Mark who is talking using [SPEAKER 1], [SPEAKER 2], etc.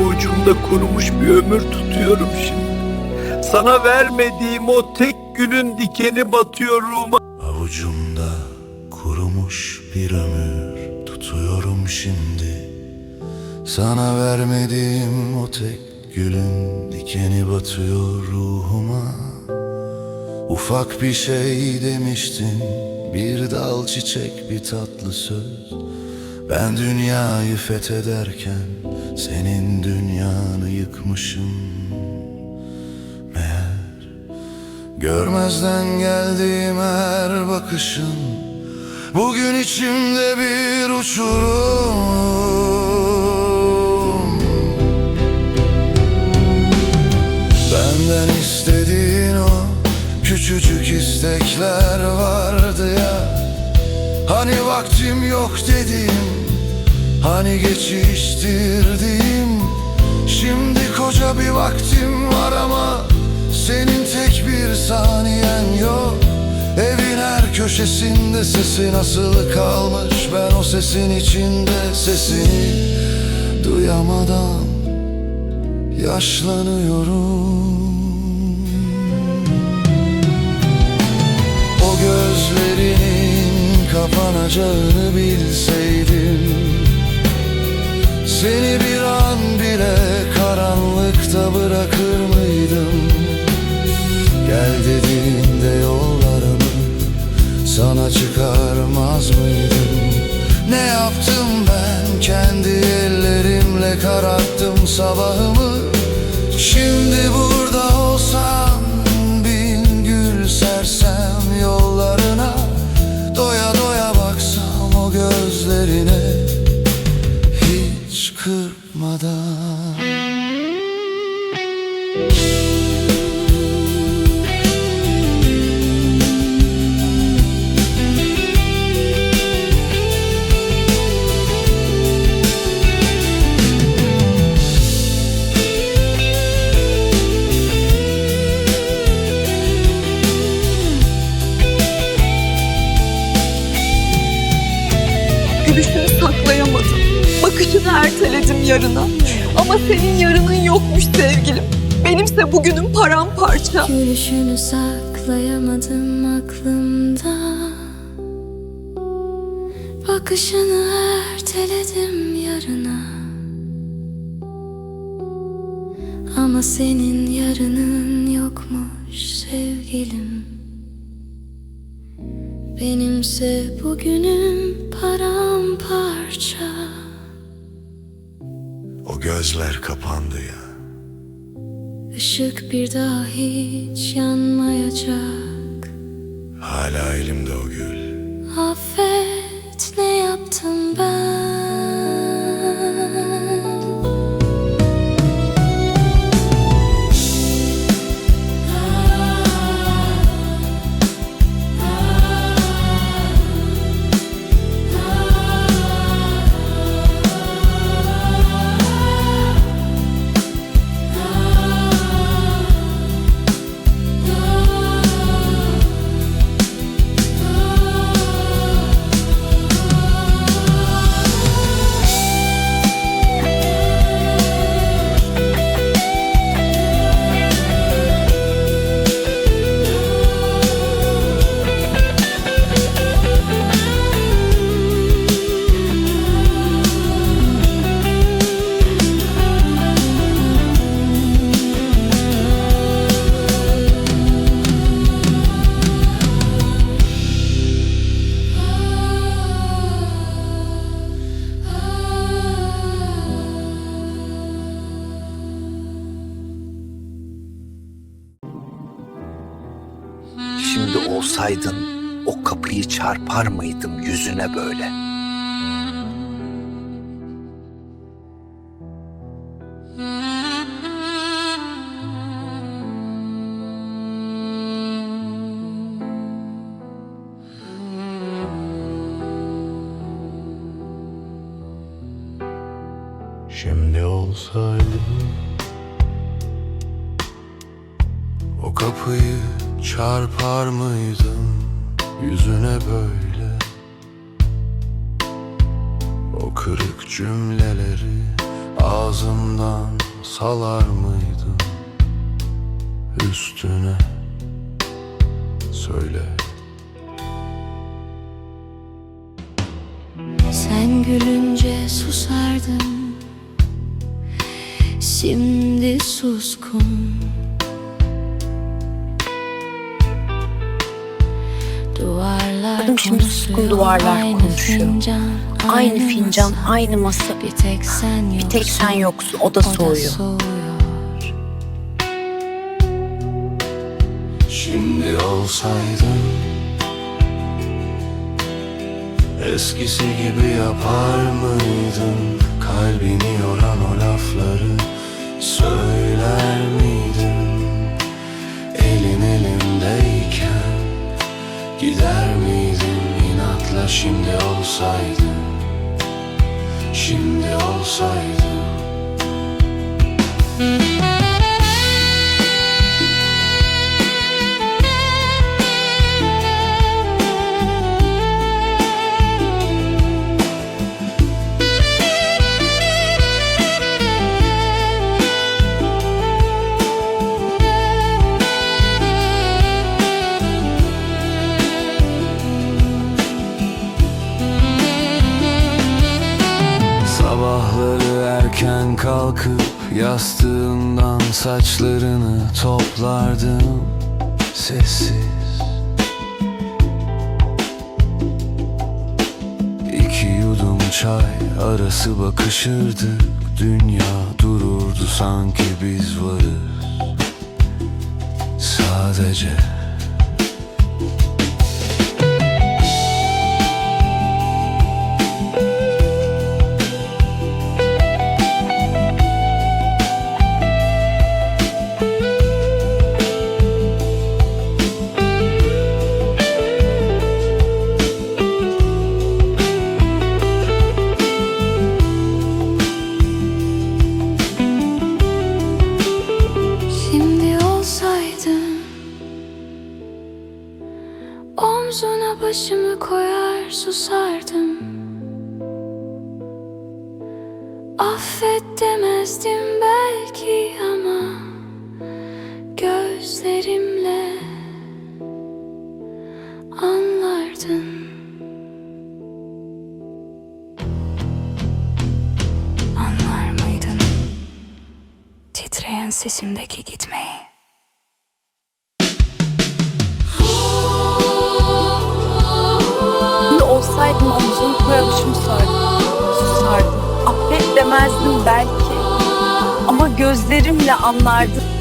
[SPEAKER 1] Avucumda kurumuş bir ömür tutuyorum şimdi. Sana vermediğim o tek gülün dikeni batıyor ruhuma.
[SPEAKER 2] Avucumda kurumuş bir ömür tutuyorum şimdi Sana vermediğim o tek gülün dikeni batıyor ruhuma Ufak bir şey demiştin bir dal çiçek bir tatlı söz Ben dünyayı fethederken senin dünyanı yıkmışım. Meğer Görmezden geldiğim her bakışın Bugün içimde bir uçurum. Benden istediğin o küçücük istekler vardı ya. Hani vaktim yok dedim Hani geçiştirdim? Şimdi koca bir vaktim var ama Senin tek bir saniyen yok. Evin her köşesinde sesin asılı kalmış? Ben o sesin içinde sesini Duyamadan yaşlanıyorum
[SPEAKER 3] of a Bakışını erteledim yarına. Ama senin yarının yokmuş sevgilim. Benimse bugünüm paramparça.
[SPEAKER 4] Gülüşünü saklayamadım aklımda Bakışını erteledim yarına Ama senin yarının yokmuş sevgilim Benimse bugünüm paramparça
[SPEAKER 2] gözler kapandı ya.
[SPEAKER 4] Işık bir daha hiç yanmayacak.
[SPEAKER 2] Hala elimde o gül.
[SPEAKER 4] Affet ne yaptım ben
[SPEAKER 1] olsaydın o kapıyı çarpar mıydım yüzüne böyle?
[SPEAKER 2] Şimdi olsaydı O kapıyı çarpar mıydım Yüzüne böyle? O kırık cümleleri Ağzımdan salar mıydım Üstüne Söyle.
[SPEAKER 4] Sen gülünce susardım Şimdi suskun Duvarlar
[SPEAKER 5] Kadın şimdi suskun
[SPEAKER 4] konuşuyor,
[SPEAKER 5] duvarlar
[SPEAKER 4] aynı
[SPEAKER 5] konuşuyor.
[SPEAKER 4] Fincan,
[SPEAKER 5] Aynı fincan,
[SPEAKER 4] masa.
[SPEAKER 5] aynı masa.
[SPEAKER 4] Bir tek sen yoksun
[SPEAKER 5] Bir tek sen yoksun, o da soğuyor.
[SPEAKER 2] Şimdi olsaydın Eskisi gibi yapar mıydın Kalbini yoran o lafları Söyler miydin Gider miydin inatla şimdi olsaydın? Şimdi olsaydın erken kalkıp yastığından saçlarını toplardım. Sessiz. İki yudum çay arası bakışırdık. Dünya dururdu sanki biz varız. Sadece
[SPEAKER 4] başımı koyar susardım. Affet demezdim belki ama Gözlerimle anlardın. Anlar mıydın? Titreyen sesimdeki gitmeyi?
[SPEAKER 5] Belki. Ama gözlerimle anlardım.